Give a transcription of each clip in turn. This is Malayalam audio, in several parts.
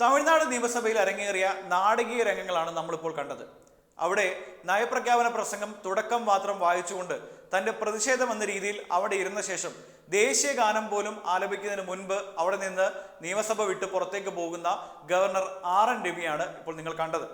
തമിഴ്നാട് നിയമസഭയിൽ അരങ്ങേറിയ നാടകീയ രംഗങ്ങളാണ് നമ്മളിപ്പോൾ കണ്ടത്. അവിടെ നയപ്രഖ്യാപന പ്രസംഗം തുടക്കം മാത്രം വായിച്ചുകൊണ്ട് തന്റെ പ്രതിഷേധം എന്ന രീതിയിൽ അവിടെ ഇരുന്ന ശേഷം ദേശീയ ഗാനം പോലും ആലപിക്കുന്നതിന് മുൻപ് അവിടെ നിന്ന് നിയമസഭ വിട്ട് പുറത്തേക്ക് പോകുന്ന ഗവർണർ ആർ എൻ രവിയാണ് ഇപ്പോൾ നിങ്ങൾ കണ്ടത്.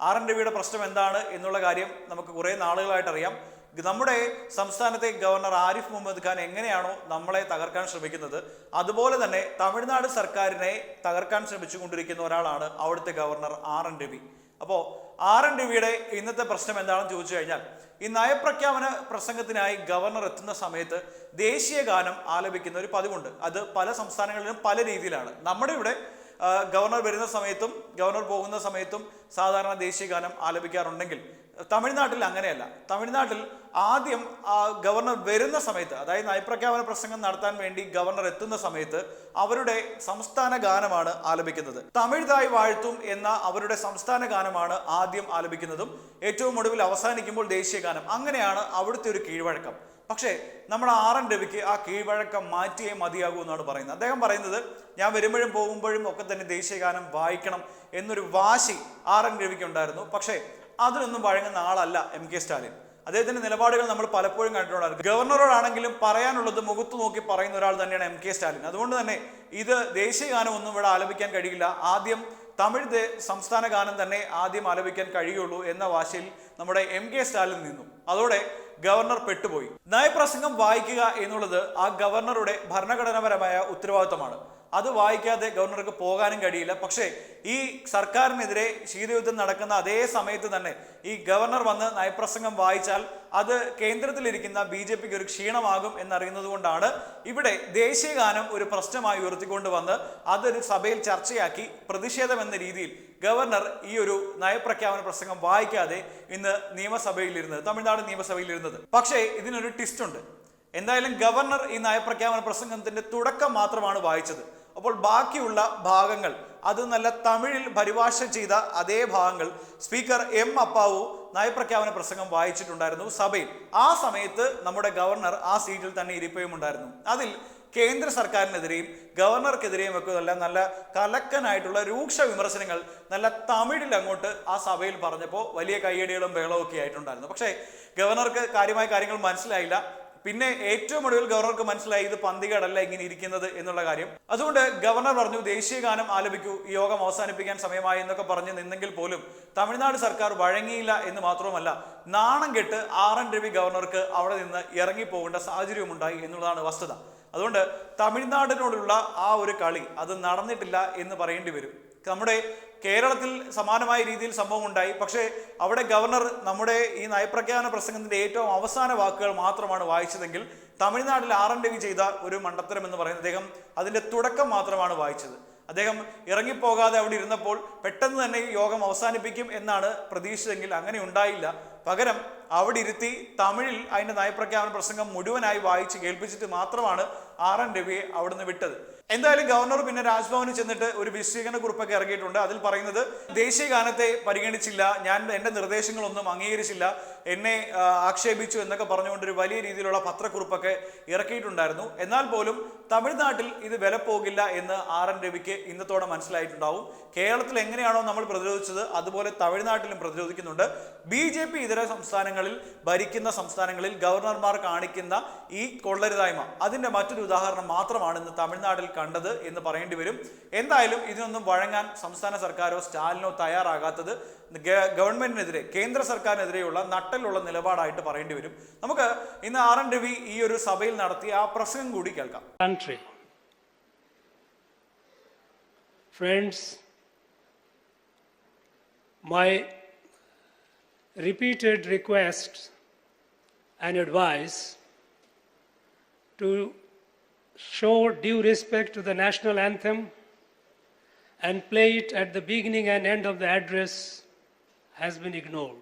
ആർ എൻ രവിയുടെ പ്രശ്നം എന്താണ് എന്നുള്ള കാര്യം നമുക്ക് കുറേ നാളുകളായിട്ട് അറിയാം. നമ്മുടെ സംസ്ഥാനത്തെ ഗവർണർ ആരിഫ് മുഹമ്മദ് ഖാൻ എങ്ങനെയാണോ നമ്മളെ തകർക്കാൻ ശ്രമിക്കുന്നത് അതുപോലെ തന്നെ തമിഴ്നാട് സർക്കാരിനെ തകർക്കാൻ ശ്രമിച്ചുകൊണ്ടിരിക്കുന്ന ഒരാളാണ് അവിടുത്തെ ഗവർണർ ആർ എൻ രവി. അപ്പോൾ ആർ എൻ രവിയുടെ ഇന്നത്തെ പ്രശ്നം എന്താണെന്ന് ചോദിച്ചു കഴിഞ്ഞാൽ ഈ നയപ്രഖ്യാപന പ്രസംഗത്തിനായി ഗവർണർ എത്തുന്ന സമയത്ത് ദേശീയ ഗാനം ആലപിക്കുന്ന ഒരു പതിവുണ്ട്. അത് പല സംസ്ഥാനങ്ങളിലും പല രീതിയിലാണ്. നമ്മുടെ ഇവിടെ ഗവർണർ വരുന്ന സമയത്തും ഗവർണർ പോകുന്ന സമയത്തും സാധാരണ ദേശീയ ഗാനം ആലപിക്കാറുണ്ടെങ്കിൽ തമിഴ്നാട്ടിൽ അങ്ങനെയല്ല. തമിഴ്നാട്ടിൽ ആദ്യം ഗവർണർ വരുന്ന സമയത്ത് അതായത് നയപ്രഖ്യാപന പ്രസംഗം നടത്താൻ വേണ്ടി ഗവർണർ എത്തുന്ന സമയത്ത് അവരുടെ സംസ്ഥാന ഗാനമാണ് ആലപിക്കുന്നത്. തമിഴ്തായി വാഴ്ത്തും എന്ന അവരുടെ സംസ്ഥാന ഗാനമാണ് ആദ്യം ആലപിക്കുന്നതും ഏറ്റവും ഒടുവിൽ അവസാനിക്കുമ്പോൾ ദേശീയ ഗാനം. അങ്ങനെയാണ് അവിടുത്തെ ഒരു കീഴ്വഴക്കം. പക്ഷേ നമ്മുടെ ആർ എൻ രവിക്ക് ആ കീഴ്വഴക്കം മാറ്റിയേ മതിയാകൂ എന്നാണ് പറയുന്നത്. അദ്ദേഹം പറയുന്നത് ഞാൻ വരുമ്പോഴും പോകുമ്പോഴും ഒക്കെ തന്നെ ദേശീയ ഗാനം വായിക്കണം എന്നൊരു വാശി ആർ എൻ രവിക്ക് ഉണ്ടായിരുന്നു പക്ഷേ അതിനൊന്നും വഴങ്ങുന്ന ആളല്ല എം കെ സ്റ്റാലിൻ. അദ്ദേഹത്തിന്റെ നിലപാടുകൾ നമ്മൾ പലപ്പോഴും കണ്ടിട്ടുണ്ടായിരുന്നു ഗവർണറോടാണെങ്കിലും പറയാനുള്ളത് മുഖത്ത് നോക്കി പറയുന്ന ഒരാൾ തന്നെയാണ് എം കെ സ്റ്റാലിൻ. അതുകൊണ്ട് തന്നെ ഇത് ദേശീയ ഗാനം ഒന്നും ഇവിടെ ആലപിക്കാൻ കഴിയില്ല. ആദ്യം തമിഴ് സംസ്ഥാന ഗാനം തന്നെ ആദ്യം ആലപിക്കാൻ കഴിയുള്ളൂ എന്ന വാശിയിൽ നമ്മുടെ എം കെ സ്റ്റാലിൻ നിന്നു. അതോടെ ഗവർണർ പെട്ടുപോയി. നയപ്രസംഗം വായിക്കുക എന്നുള്ളത് ആ ഗവർണറുടെ ഭരണഘടനാപരമായ ഉത്തരവാദിത്തമാണ്. അത് വായിക്കാതെ ഗവർണർക്ക് പോകാനും കഴിയില്ല. പക്ഷേ ഈ സർക്കാരിനെതിരെ ശീതയുദ്ധം നടക്കുന്ന അതേ സമയത്ത് തന്നെ ഈ ഗവർണർ വന്ന് നയപ്രസംഗം വായിച്ചാൽ അത് കേന്ദ്രത്തിലിരിക്കുന്ന ബി ജെ പിക്ക് ഒരു ക്ഷീണമാകും എന്നറിയുന്നത് കൊണ്ടാണ് ഇവിടെ ദേശീയഗാനം ഒരു പ്രശ്നമായി ഉയർത്തിക്കൊണ്ട് വന്ന് അതൊരു സഭയിൽ ചർച്ചയാക്കി പ്രതിഷേധം എന്ന രീതിയിൽ ഗവർണർ ഈ ഒരു നയപ്രഖ്യാപന പ്രസംഗം വായിക്കാതെ ഇന്ന് നിയമസഭയിലിരുന്നത് തമിഴ്നാട് നിയമസഭയിലിരുന്നത്. പക്ഷേ ഇതിനൊരു ട്വിസ്റ്റ് ഉണ്ട്. എന്തായാലും ഗവർണർ ഈ നയപ്രഖ്യാപന പ്രസംഗത്തിന്റെ തുടക്കം മാത്രമാണ് വായിച്ചത്. അപ്പോൾ ബാക്കിയുള്ള ഭാഗങ്ങൾ അത് നല്ല തമിഴിൽ പരിഭാഷ ചെയ്ത അതേ ഭാഗങ്ങൾ സ്പീക്കർ എം അപ്പാവു നയപ്രഖ്യാപന പ്രസംഗം വായിച്ചിട്ടുണ്ടായിരുന്നു സഭയിൽ. ആ സമയത്ത് നമ്മുടെ ഗവർണർ ആ സീറ്റിൽ തന്നെ ഇരിപ്പയുമുണ്ടായിരുന്നു അതിൽ കേന്ദ്ര സർക്കാരിനെതിരെയും ഗവർണർക്കെതിരെയും ഒക്കെ നല്ല നല്ല കലക്കനായിട്ടുള്ള രൂക്ഷ വിമർശനങ്ങൾ നല്ല തമിഴിൽ അങ്ങോട്ട് ആ സഭയിൽ പറഞ്ഞപ്പോൾ വലിയ കയ്യടികളും ബഹളവും ഒക്കെ ആയിട്ടുണ്ടായിരുന്നു. പക്ഷേ ഗവർണർക്ക് കാര്യമായ കാര്യങ്ങൾ മനസ്സിലായില്ല. പിന്നെ ഏറ്റവും ഒടുവിൽ ഗവർണർക്ക് മനസ്സിലായി ഇത് പന്തികടല്ല ഇങ്ങനെ ഇരിക്കുന്നത് എന്നുള്ള കാര്യം. അതുകൊണ്ട് ഗവർണർ പറഞ്ഞു ദേശീയ ഗാനം ആലപിക്കൂ യോഗം അവസാനിപ്പിക്കാൻ സമയമായി എന്നൊക്കെ പറഞ്ഞു നിന്നെങ്കിൽ പോലും തമിഴ്നാട് സർക്കാർ വഴങ്ങിയില്ല എന്ന് മാത്രവുമല്ല നാണം കെട്ട് ആർ എൻ രവി ഗവർണർക്ക് അവിടെ നിന്ന് ഇറങ്ങിപ്പോകേണ്ട സാഹചര്യമുണ്ടായി എന്നുള്ളതാണ് വസ്തുത. അതുകൊണ്ട് തമിഴ്നാടിനോടുള്ള ആ ഒരു കളി അത് നടന്നിട്ടില്ല എന്ന് പറയേണ്ടി വരും. നമ്മുടെ കേരളത്തിൽ സമാനമായ രീതിയിൽ സംഭവം ഉണ്ടായി പക്ഷേ അവിടെ ഗവർണർ നമ്മുടെ ഈ നയപ്രഖ്യാപന പ്രസംഗത്തിന്റെ ഏറ്റവും അവസാന വാക്കുകൾ മാത്രമാണ് വായിച്ചതെങ്കിൽ തമിഴ്നാട്ടിൽ ആർ എൻ രവി ചെയ്ത ഒരു മണ്ടത്തരം എന്ന് പറയുന്നത് അദ്ദേഹം അതിന്റെ തുടക്കം മാത്രമാണ് വായിച്ചത്. അദ്ദേഹം ഇറങ്ങിപ്പോകാതെ അവിടെ ഇരുന്നപ്പോൾ പെട്ടെന്ന് തന്നെ യോഗം അവസാനിപ്പിക്കും എന്നാണ് പ്രതീക്ഷിച്ചതെങ്കിൽ അങ്ങനെ ഉണ്ടായില്ല. പകരം അവിടെ ഇരുത്തി തമിഴിൽ അതിന്റെ നയപ്രഖ്യാപന പ്രസംഗം മുഴുവനായി വായിച്ച് കേൾപ്പിച്ചിട്ട് മാത്രമാണ് ആർ എൻ രവിയെ അവിടുന്ന് വിട്ടത്. എന്തായാലും ഗവർണർ പിന്നെ രാജ്ഭവനിൽ ചെന്നിട്ട് ഒരു വിശദീകരണ കുറിപ്പൊക്കെ ഇറങ്ങിയിട്ടുണ്ട് അതിൽ പറയുന്നത് ദേശീയ ഗാനത്തെ പരിഗണിച്ചില്ല ഞാൻ എന്റെ നിർദ്ദേശങ്ങളൊന്നും അംഗീകരിച്ചില്ല എന്നെ ആക്ഷേപിച്ചു എന്നൊക്കെ പറഞ്ഞുകൊണ്ട് ഒരു വലിയ രീതിയിലുള്ള പത്രക്കുറിപ്പൊക്കെ ഇറക്കിയിട്ടുണ്ടായിരുന്നു. എന്നാൽ പോലും തമിഴ്നാട്ടിൽ ഇത് വില പോകില്ല എന്ന് ആർ എൻ രവിക്ക് ഇന്നത്തോടെ മനസ്സിലായിട്ടുണ്ടാവും. കേരളത്തിൽ എങ്ങനെയാണോ നമ്മൾ പ്രതിരോധിച്ചത് അതുപോലെ തമിഴ്നാട്ടിലും പ്രതിരോധിക്കുന്നുണ്ട്. ബി ജെ പി ഇതര സംസ്ഥാനങ്ങളിൽ ഭരിക്കുന്ന സംസ്ഥാനങ്ങളിൽ ഗവർണർമാർ കാണിക്കുന്ന ഈ കൊള്ളരുതായ്മ. അതിന്റെ മറ്റൊരു ഉദാഹരണം മാത്രമാണ് ഇന്ന് തമിഴ്നാട്ടിൽ കണ്ടത് എന്ന് പറയേണ്ടി വരും. എന്തായാലും ഇതിനൊന്നും വഴങ്ങാൻ സംസ്ഥാന സർക്കാരോ സ്റ്റാലിനോ തയ്യാറാകാത്തത് ഗവൺമെന്റിനെതിരെ കേന്ദ്ര സർക്കാരിനെതിരെയുള്ള നട്ടലുള്ള നിലപാടായിട്ട് പറയേണ്ടി വരും. നമുക്ക് ഇന്ന് ആർ എൻ രവി ഈ ഒരു സഭയിൽ നടത്തിയ ആ പ്രസംഗം കൂടി കേൾക്കാം. Country friends my repeated requests and advice to show due respect to the national anthem and play it at the beginning and end of the address has been ignored.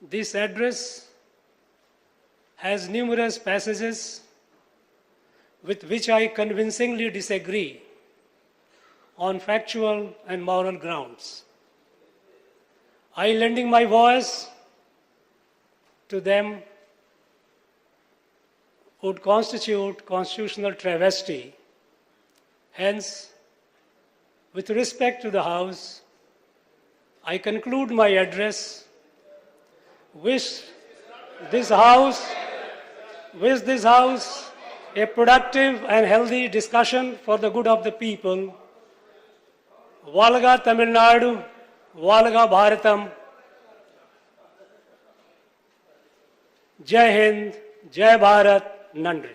This address has numerous passages with which I convincingly disagree on factual and moral grounds. I, lending my voice to them, would constitute constitutional travesty Hence, with respect to the House, I conclude my address. Wish this House, wish this House a productive and healthy discussion for the good of the people. वालगा तमिलनाडु वालगा भारतम। जय हिंद जय भारत नंडरी